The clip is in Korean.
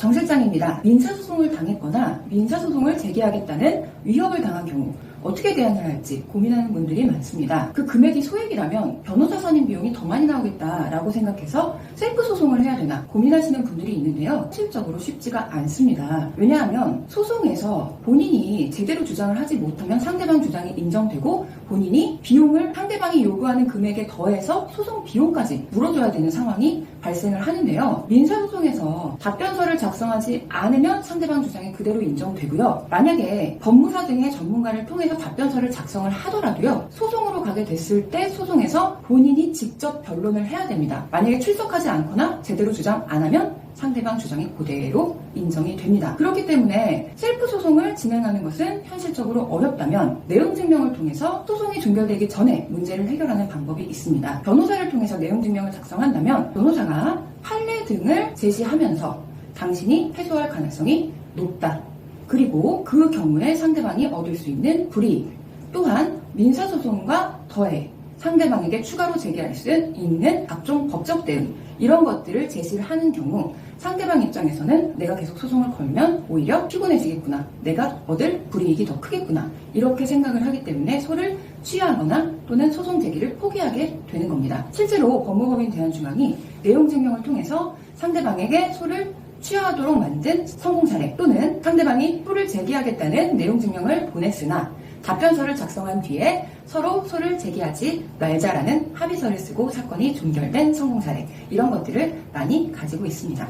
정 실장입니다. 민사소송을 당했거나 민사소송을 제기하겠다는 위협을 당한 경우 어떻게 대안을 할지 고민하는 분들이 많습니다. 그 금액이 소액이라면 변호사 선임 비용이 더 많이 나오겠다라고 생각해서 셀프 소송을 해야 되나 고민하시는 분들이 있는데요. 실적으로 쉽지가 않습니다. 왜냐하면 소송에서 본인이 제대로 주장을 하지 못하면 상대방 주장이 인정되고 본인이 비용을 상대방이 요구하는 금액에 더해서 소송 비용까지 물어줘야 되는 상황이 발생을 하는데요. 민사소송에서 답변서를 작성하지 않으면 상대방 주장이 그대로 인정되고요. 만약에 법무사 등의 전문가를 통해서 답변서를 작성을 하더라도요. 소송 으로 가게 됐을 때 소송에서 본인이 직접 변론을 해야 됩니다. 만약에 출석하지 않거나 제대로 주장 안 하면 상대방 주장이 그대로 인정이 됩니다. 그렇기 때문에 셀프 소송을 진행하는 것은 현실적으로 어렵다면 내용 증명을 통해서 소송이 종결되기 전에 문제를 해결하는 방법이 있습니다. 변호사를 통해서 내용 증명을 작성한다면 변호사가 판례 등을 제시하면서 당신이 패소할 가능성이 높다. 그리고 그 경우에 상대방이 얻을 수 있는 불이익 또한 민사소송과 더해 상대방에게 추가로 제기할 수 있는 각종 법적 대응 이런 것들을 제시를 하는 경우 상대방 입장에서는 내가 계속 소송을 걸면 오히려 피곤해지겠구나 내가 얻을 불이익이 더 크겠구나 이렇게 생각을 하기 때문에 소를 취하거나 또는 소송 제기를 포기하게 되는 겁니다. 실제로 법무법인 대한중앙이 내용 증명을 통해서 상대방에게 소를 취하하도록 만든 성공 사례 또는 상대방이 소를 제기하겠다는 내용 증명을 보냈으나 답변서를 작성한 뒤에 서로 소를 제기하지 말자라는 합의서를 쓰고 사건이 종결된 성공 사례 이런 것들을 많이 가지고 있습니다.